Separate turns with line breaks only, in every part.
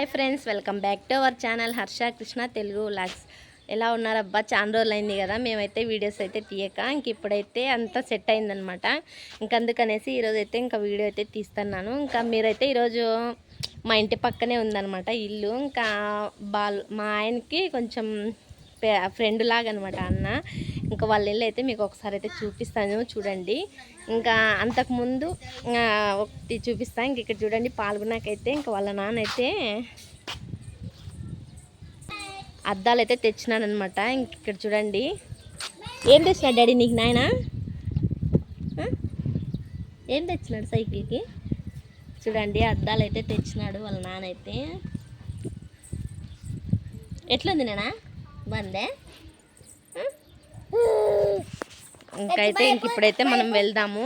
Hi friends welcome back to our channel Harsha Krishna Telugu vlogs ఎలా ఉన్నారబ్బా? చాలా రోజులు అయింది కదా మేమైతే వీడియోస్ అయితే తీయక ఇంక ఇప్పుడైతే అంతా సెట్ అయిందనమాట ఇంక అందుకనేసి ఈరోజు అయితే ఇంకా వీడియో అయితే తీస్తున్నాను. ఇంకా మీరైతే ఈరోజు మా ఇంటి పక్కనే ఉందన్నమాట ఇల్లు. ఇంకా బాల్ మా ఆయనకి కొంచెం ఫ్రెండ్ లాగా అనమాట అన్న. ఇంకా వాళ్ళ ఇల్లు అయితే మీకు ఒకసారి అయితే చూపిస్తాను చూడండి. ఇంకా అంతకుముందు ఒకటి చూపిస్తాను ఇంక ఇక్కడ చూడండి పాల్గొన్నాకైతే ఇంకా వాళ్ళ నాన్న అయితే అద్దాలు అయితే తెచ్చినానమాట ఇంక ఇక్కడ చూడండి. ఏం తెచ్చినాడు డాడీ నీకు నాయన? ఏం తెచ్చినాడు సైకిల్కి? చూడండి అద్దాలు అయితే తెచ్చినాడు వాళ్ళ నాన్న అయితే ఎట్లుంది నేనా బాగుందే ఇంకైతే ఇంక ఇప్పుడైతే మనం వెళ్దాము.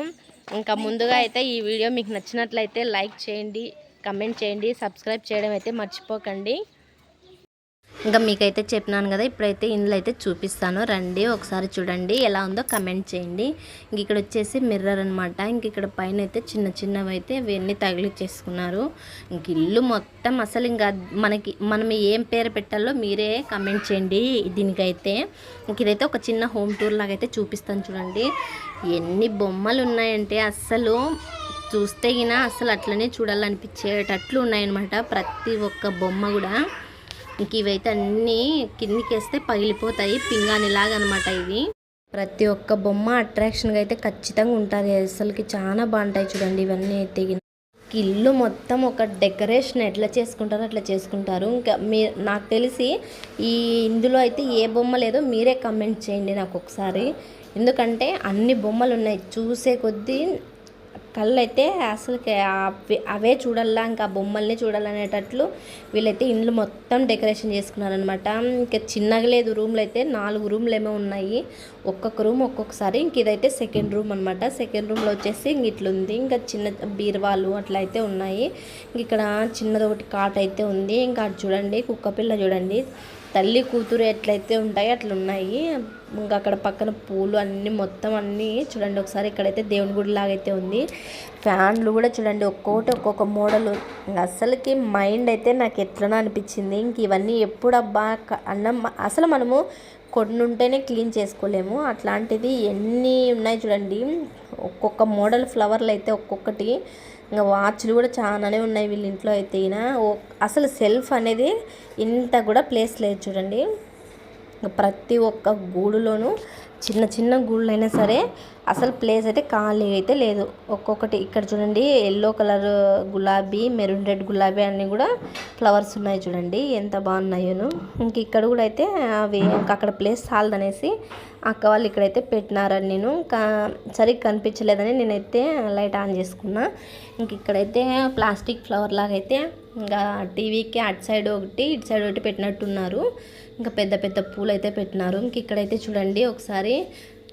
ఇంకా ముందుగా అయితే ఈ వీడియో మీకు నచ్చినట్లయితే లైక్ చేయండి కమెంట్ చేయండి సబ్స్క్రైబ్ చేయడం అయితే మర్చిపోకండి. ఇంకా మీకైతే చెప్పినాను కదా ఇప్పుడైతే ఇందులో అయితే చూపిస్తాను. రండి ఒకసారి చూడండి ఎలా ఉందో కమెంట్ చేయండి. ఇంక ఇక్కడ వచ్చేసి మిర్రర్ అనమాట ఇంక ఇక్కడ పైన అయితే చిన్న చిన్నవి అయితే ఇవన్నీ తగిలిచ్చేసుకున్నారు ఇంక ఇల్లు మొత్తం అసలు ఇంకా మనకి మనం ఏం పేరు పెట్టాలో మీరే కమెంట్ చేయండి దీనికైతే. ఇంక ఇదైతే ఒక చిన్న హోమ్ టూర్ లాగా అయితే చూపిస్తాను చూడండి. ఎన్ని బొమ్మలు ఉన్నాయంటే అస్సలు చూస్తే గినా అసలు అట్లనే చూడాలనిపించేటట్లు ఉన్నాయన్నమాట. ప్రతి ఒక్క బొమ్మ కూడా. ఇంక ఇవైతే అన్నీ కిందికేస్తే పగిలిపోతాయి. పింగాణిలాగా అనమాట ఇవి. ప్రతి ఒక్క బొమ్మ అట్రాక్షన్గా అయితే ఖచ్చితంగా ఉంటుంది. అసలుకి చాలా బాగుంటాయి చూడండి ఇవన్నీ అయితే. ఇల్లు మొత్తం ఒక డెకరేషన్ ఎట్లా చేసుకుంటారో అట్లా చేసుకుంటారు. ఇంకా మీ నాకు తెలిసి ఈ ఇందులో అయితే ఏ బొమ్మ లేదో మీరే కమెంట్ చేయండి నాకు ఒకసారి ఎందుకంటే అన్ని బొమ్మలు ఉన్నాయి. చూసే కొద్దీ కళ్ళు అయితే అసలు అవే అవే చూడాలా ఇంకా బొమ్మల్ని చూడాలనేటట్లు వీళ్ళైతే ఇండ్లు మొత్తం డెకరేషన్ చేసుకున్నారనమాట ఇంకా చిన్నగా లేదు రూమ్లు అయితే నాలుగు రూమ్లు ఏమో ఉన్నాయి. ఒక్కొక్క రూమ్ ఒక్కొక్కసారి ఇంక ఇదైతే సెకండ్ రూమ్ అనమాట సెకండ్ రూమ్లో వచ్చేసి ఇంక ఇట్లుంది. ఇంకా చిన్న బీరువాలు అట్లా అయితే ఉన్నాయి. ఇంక ఇక్కడ చిన్నది ఒకటి కాట్ అయితే ఉంది. ఇంకా అటు చూడండి కుక్క పిల్ల చూడండి. తల్లి కూతురు ఎట్లయితే ఉంటాయో అట్లా ఉన్నాయి ఇంకా అక్కడ పక్కన పూలు అన్నీ మొత్తం అన్నీ చూడండి ఒకసారి ఇక్కడైతే దేవుని గుడి లాగా అయితే ఉంది. ఫ్యాన్లు కూడా చూడండి ఒక్కొక్కటి ఒక్కొక్క మోడల్. అసలుకి మైండ్ అయితే నాకు ఎట్లనో అనిపించింది. ఇంక ఇవన్నీ ఎప్పుడబ్బా అన్నం అసలు మనము కొన్ని ఉంటేనే క్లీన్ చేసుకోలేము. అట్లాంటిది ఎన్ని ఉన్నాయి చూడండి. ఒక్కొక్క మోడల్ ఫ్లవర్లు అయితే ఒక్కొక్కటి. ఇంకా వాచ్లు కూడా చాలానే ఉన్నాయి వీళ్ళ ఇంట్లో అయితే అసలు సెల్ఫ్ అనేది ఇంత కూడా ప్లేస్ లేదు చూడండి. ప్రతి ఒక్క గూడులోనూ చిన్న చిన్న గుళ్ళైనా సరే అసలు ప్లేస్ అయితే ఖాళీ అయితే లేదు. ఒక్కొక్కటి ఇక్కడ చూడండి ఎల్లో కలర్ గులాబీ మెరూన్ రెడ్ గులాబీ అన్నీ కూడా ఫ్లవర్స్ ఉన్నాయి చూడండి ఎంత బాగున్నాయోను. ఇంక ఇక్కడ కూడా అయితే అవి అక్కడ ప్లేస్ చాలదనేసి అక్క వాళ్ళు ఇక్కడైతే పెట్టినారని నేను ఇంకా సరిగ్గా కనిపించలేదని నేనైతే లైట్ ఆన్ చేసుకున్నా. ఇంక ఇక్కడైతే ప్లాస్టిక్ ఫ్లవర్ లాగా అయితే ఇంకా టీవీకి అటు సైడ్ ఒకటి ఇటు సైడ్ ఒకటి పెట్టినట్టున్నారు. ఇంకా పెద్ద పెద్ద పూలు అయితే పెట్టినారు. ఇంక ఇక్కడైతే చూడండి ఒకసారి.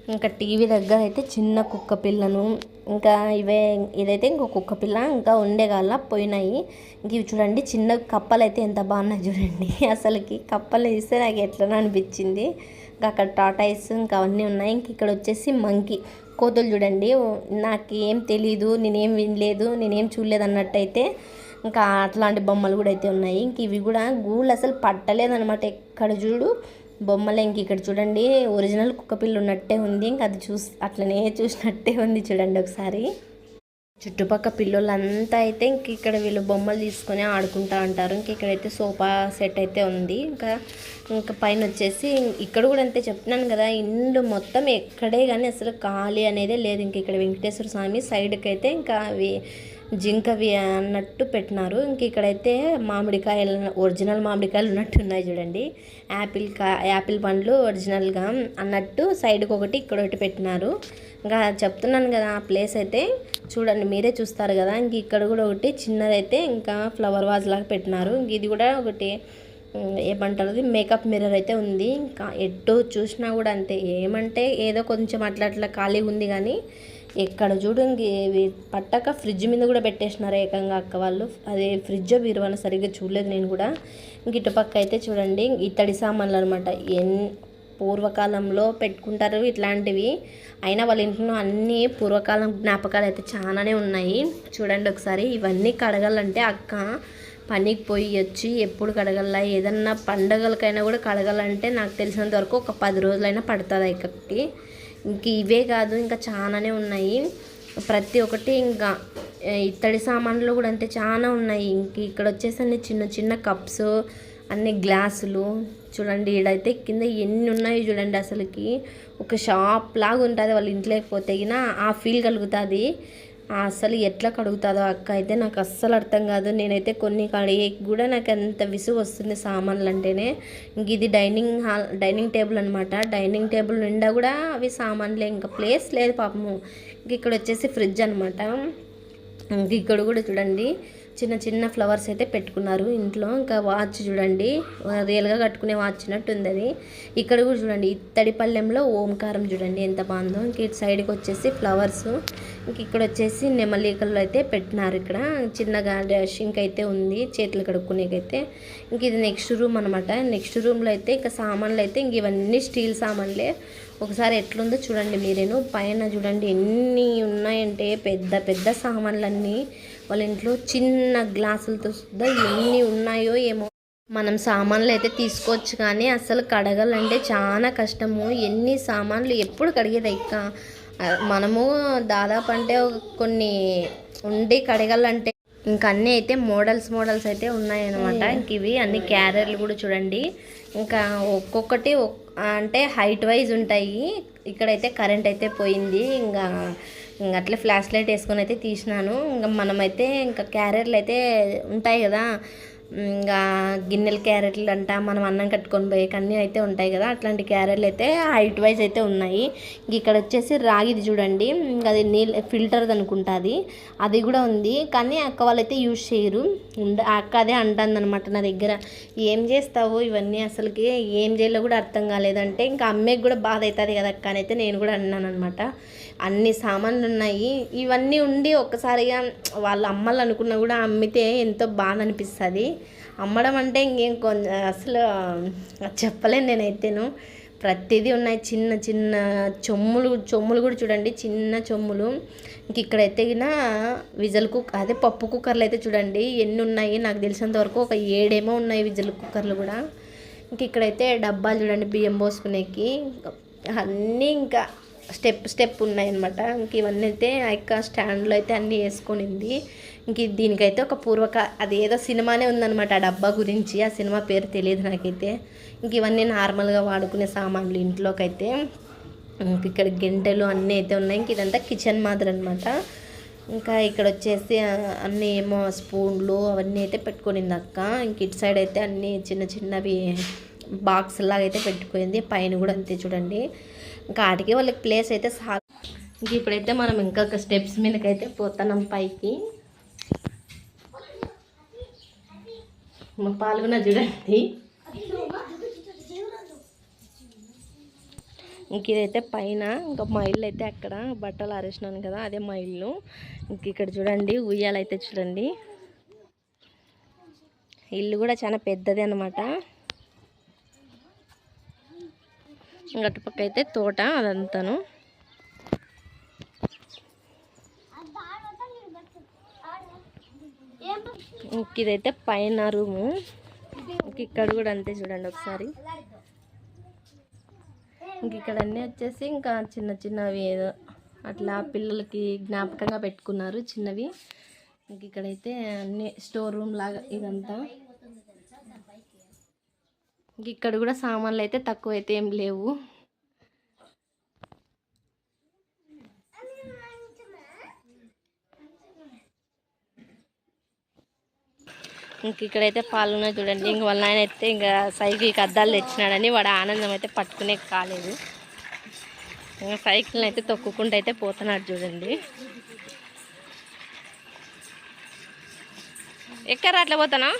ఇంకా టీవీ దగ్గర అయితే చిన్న కుక్క పిల్లను ఇంకా ఇవే ఇదైతే ఇంకో కుక్క పిల్ల ఇంకా ఉండేగాల పోయినాయి. ఇంక ఇవి చూడండి చిన్న కప్పలు అయితే ఎంత బాగున్నాయి చూడండి. అసలుకి కప్పలు ఇస్తే నాకు ఎట్లనో అనిపించింది. ఇంకా అక్కడ టాటాయిస్ ఇంకా అవన్నీ ఉన్నాయి. ఇంక ఇక్కడ వచ్చేసి మంకీ. కోతులు చూడండి నాకు ఏం తెలీదు నేనేం వినలేదు నేనేం చూడలేదు అన్నట్టయితే ఇంకా అట్లాంటి బొమ్మలు కూడా అయితే ఉన్నాయి. ఇంక ఇవి కూడా గూళ్ళు అసలు పట్టలేదనమాట ఎక్కడ చూడు. బొమ్మలు ఇంక ఇక్కడ చూడండి. ఒరిజినల్ కుక్కపిల్లు ఉన్నట్టే ఉంది. ఇంక అది చూసి అట్లనే చూసినట్టే ఉంది చూడండి ఒకసారి. చుట్టుపక్క పిల్లలంతా అయితే ఇంక ఇక్కడ వీళ్ళు బొమ్మలు తీసుకొని ఆడుకుంటా ఉంటారు. ఇంక ఇక్కడైతే సోఫా సెట్ అయితే ఉంది. ఇంకా ఇంకా పైన వచ్చేసి ఇక్కడ కూడా అంతే చెప్తున్నాను కదా. ఇండ్లు మొత్తం ఎక్కడే కానీ అసలు ఖాళీ అనేదే లేదు. ఇంక ఇక్కడ వెంకటేశ్వర స్వామి సైడ్కి అయితే ఇంకా అవి జింకవి అన్నట్టు పెట్టినారు. ఇంక ఇక్కడైతే మామిడికాయలు ఒరిజినల్ మామిడికాయలు ఉన్నట్టు ఉన్నాయి చూడండి. యాపిల్ కా యాపిల్ పండ్లు ఒరిజినల్గా అన్నట్టు సైడ్కి ఒకటి ఇక్కడ ఒకటి పెట్టినారు. ఇంకా చెప్తున్నాను కదా ఆ ప్లేస్ అయితే చూడండి మీరే చూస్తారు కదా. ఇంక ఇక్కడ కూడా ఒకటి చిన్నదైతే ఇంకా ఫ్లవర్ వాజ్ లాగా పెట్టినారు. ఇంక ఇది కూడా ఒకటి ఏమంటారు అది మేకప్ మిర్రర్ అయితే ఉంది. ఇంకా ఎటు చూసినా కూడా అంతే. ఏమంటే ఏదో కొంచెం అట్లా అట్లా ఖాళీగా ఉంది కానీ ఎక్కడ చూడు ఇవి పట్టక ఫ్రిడ్జ్ మీద కూడా పెట్టేసినారు ఏకంగా అక్క వాళ్ళు. అదే ఫ్రిడ్జ్ బీరువాన సరిగ్గా చూడలేదు నేను కూడా. ఇంక ఇటుపక్క అయితే చూడండి ఇత్తడి సామాన్లు అనమాట ఎన్ పూర్వకాలంలో పెట్టుకుంటారు ఇట్లాంటివి. అయినా వాళ్ళ ఇంట్లో అన్ని పూర్వకాలం జ్ఞాపకాలు అయితే చాలానే ఉన్నాయి. చూడండి ఒకసారి ఇవన్నీ కడగాలంటే అక్క పనికి పోయి వచ్చి ఎప్పుడు కడగల ఏదన్నా పండగలకైనా కూడా కడగాలంటే నాకు తెలిసినంత వరకు ఒక పది రోజులైనా పడుతుంది ఇక్కడికి ఇంక ఇవే కాదు ఇంకా చాలానే ఉన్నాయి. ప్రతి ఒక్కటి ఇంకా ఇత్తడి సామాన్లు కూడా అంతే చాలా ఉన్నాయి. ఇంక ఇక్కడ వచ్చేసి అన్ని చిన్న చిన్న కప్స్ అన్ని గ్లాసులు. చూడండి ఈడైతే కింద ఎన్ని ఉన్నాయి చూడండి అసలుకి. ఒక షాప్ లాగా ఉంటుంది వాళ్ళు ఇంట్లోకి పోతే ఆ ఫీల్ కలుగుతుంది. అసలు ఎట్లా కడుగుతుందో అక్క అయితే నాకు అస్సలు అర్థం కాదు. నేనైతే కొన్ని కడిగే కూడా నాకు ఎంత విసుగు వస్తుంది సామాన్లు అంటేనే. ఇంక ఇది డైనింగ్ హాల్ డైనింగ్ టేబుల్ అనమాట డైనింగ్ టేబుల్ నిండా కూడా అవి సామాన్లే ఇంకా ప్లేస్ లేదు పాపము. ఇంక ఇక్కడ వచ్చేసి ఫ్రిడ్జ్ అనమాట ఇంక ఇక్కడ కూడా చూడండి. చిన్న చిన్న ఫ్లవర్స్ అయితే పెట్టుకున్నారు ఇంట్లో. ఇంకా వాచ్ చూడండి. రియల్గా కట్టుకునే వాచ్ ఉన్నట్టు ఉంది అది ఇక్కడ కూడా చూడండి ఇత్తడి పళ్ళెంలో ఓంకారం చూడండి ఎంత బాగుందో. ఇంక ఇటు సైడ్కి వచ్చేసి ఫ్లవర్స్. ఇంక ఇక్కడ వచ్చేసి నెమలికలు అయితే పెట్టినారు ఇక్కడ. చిన్నగా సింక్ అయితే ఉంది చేతులు కడుక్కునేకైతే. ఇంక ఇది నెక్స్ట్ రూమ్ అనమాట నెక్స్ట్ రూమ్లో అయితే ఇంకా సామాన్లు అయితే ఇంక ఇవన్నీ స్టీల్ సామాన్లే. ఒకసారి ఎట్లుందో చూడండి మీరేను. పైన చూడండి ఎన్ని ఉన్నాయంటే పెద్ద పెద్ద సామాన్లన్నీ. వాళ్ళ ఇంట్లో చిన్న గ్లాసులతో సుద్దా ఎన్ని ఉన్నాయో ఏమో. మనం సామాన్లు అయితే తీసుకోవచ్చు కానీ అసలు కడగాలంటే చాలా కష్టము. ఎన్ని సామాన్లు ఎప్పుడు కడిగేది ఇక్క ఆ, మనము దాదాపు అంటే కొన్ని ఉండి కడగాలంటే ఇంకా అన్నీ అయితే మోడల్స్ మోడల్స్ అయితే ఉన్నాయన్నమాట. ఇంక ఇవి అన్ని క్యారియర్లు కూడా చూడండి. ఇంకా ఒక్కొక్కటి ఒక్- అంటే హైట్ వైజ్ ఉంటాయి. ఇక్కడైతే కరెంట్ అయితే పోయింది. ఇంకా ఇంకా అట్లా ఫ్లాష్ లైట్ వేసుకొని అయితే తీసినాను. ఇంకా మనమైతే ఇంకా క్యారెట్లు అయితే ఉంటాయి కదా. ఇంకా గిన్నెల క్యారెట్లు అంట మనం అన్నం కట్టుకొని పోయే అన్నీ అయితే ఉంటాయి కదా. అట్లాంటి క్యారెట్లు అయితే హైట్ వైజ్ అయితే ఉన్నాయి. ఇక్కడ వచ్చేసి రాగిది చూడండి. అది నీళ్ళు ఫిల్టర్ది అనుకుంటా అది. కూడా ఉంది. కానీ అక్క వాళ్ళైతే యూజ్ చేయరు. అక్క అదే అంటుంది అనమాట నా దగ్గర. ఏం చేస్తావు ఇవన్నీ అసలుకి ఏం చేయాలో కూడా అర్థం కాలేదంటే ఇంకా అమ్మేకి కూడా బాధ అవుతుంది కదా అక్క అని అయితే నేను కూడా అన్నాను అనమాట అన్ని సామాన్లు ఉన్నాయి ఇవన్నీ ఉండి ఒక్కసారిగా వాళ్ళ అమ్మాలనుకున్నా కూడా అమ్మితే ఎంతో బాధ అనిపిస్తుంది అమ్మడం అంటే ఇంకేం కొంచెం అసలు చెప్పలేను నేనైతేను. ప్రతిదీ ఉన్నాయి. చిన్న చిన్న చొమ్ములు చొమ్ములు కూడా చూడండి. చిన్న చొమ్ములు. ఇంక ఇక్కడైతే గిన విజల్ కుక్ అదే పప్పు కుక్కర్లు అయితే చూడండి. ఎన్ని ఉన్నాయి? నాకు తెలిసినంత వరకు ఒక ఏడేమో ఉన్నాయి విజల్ కుక్కర్లు కూడా. ఇంక ఇక్కడైతే డబ్బాలు చూడండి బియ్యం పోసుకునేకి. అన్నీ ఇంకా స్టెప్ స్టెప్ ఉన్నాయన్నమాట. ఇంక ఇవన్నీ అయితే ఆ యొక్క స్టాండ్లో అయితే అన్నీ వేసుకునింది. ఇంక దీనికైతే ఒక పూర్వక అది ఏదో సినిమానే ఉందన్నమాట ఆ డబ్బా గురించి. ఆ సినిమా పేరు తెలియదు నాకైతే. ఇంక ఇవన్నీ నార్మల్గా వాడుకునే సామాన్లు ఇంట్లోకైతే. ఇంక ఇక్కడ గింటెలు అన్నీ అయితే ఉన్నాయి. ఇంక ఇదంతా కిచెన్ మాదిరి అనమాట ఇంకా ఇక్కడ వచ్చేసి అన్నీ ఏమో స్పూన్లు అవన్నీ అయితే పెట్టుకునింది అక్క. ఇంక ఇటు సైడ్ అయితే అన్నీ చిన్న చిన్నవి బాక్స్ లాగా అయితే పెట్టుకుంది పైన కూడా అంతే చూడండి. ఇంకా ఆడికి వాళ్ళకి ప్లేస్ అయితే సా ఇంక ఇప్పుడైతే మనం ఇంకా స్టెప్స్ మీదకైతే పోతున్నాం పైకి. మా పాల్గొన చూడండి. ఇంక ఇదైతే పైన ఇంకా మా ఇల్లు అయితే అక్కడ బట్టలు ఆరేసినాను కదా అదే మా ఇల్లు ఇంక ఇక్కడ చూడండి ఉయ్యాలైతే చూడండి. ఇల్లు కూడా చాలా పెద్దది అనమాట అటుపక్క అయితే తోట అదంతాను. ఇంక ఇదైతే పైన రూము. ఇంక ఇక్కడ కూడా అంతే చూడండి ఒకసారి. ఇంక ఇక్కడ అన్నీ వచ్చేసి ఇంకా చిన్న చిన్నవి ఏదో అట్లా పిల్లలకి జ్ఞాపకంగా పెట్టుకున్నారు చిన్నవి. ఇంక ఇక్కడైతే అన్ని స్టోర్ రూమ్ లాగా ఇదంతా. ఇక్కడ కూడా సామాన్లు అయితే తక్కువ అయితే ఏం లేవు. ఇంక ఇక్కడైతే పాలున్నాయి చూడండి. ఇంక వాళ్ళ ఆయన అయితే ఇంకా సైకిల్కి అద్దాలు తెచ్చినాడని వాడు ఆనందం అయితే పట్టుకునే కాలేదు. ఇంకా సైకిల్ని అయితే తొక్కుకుంటూ అయితే పోతున్నాడు చూడండి. ఎక్కడ అట్లా పోతానా?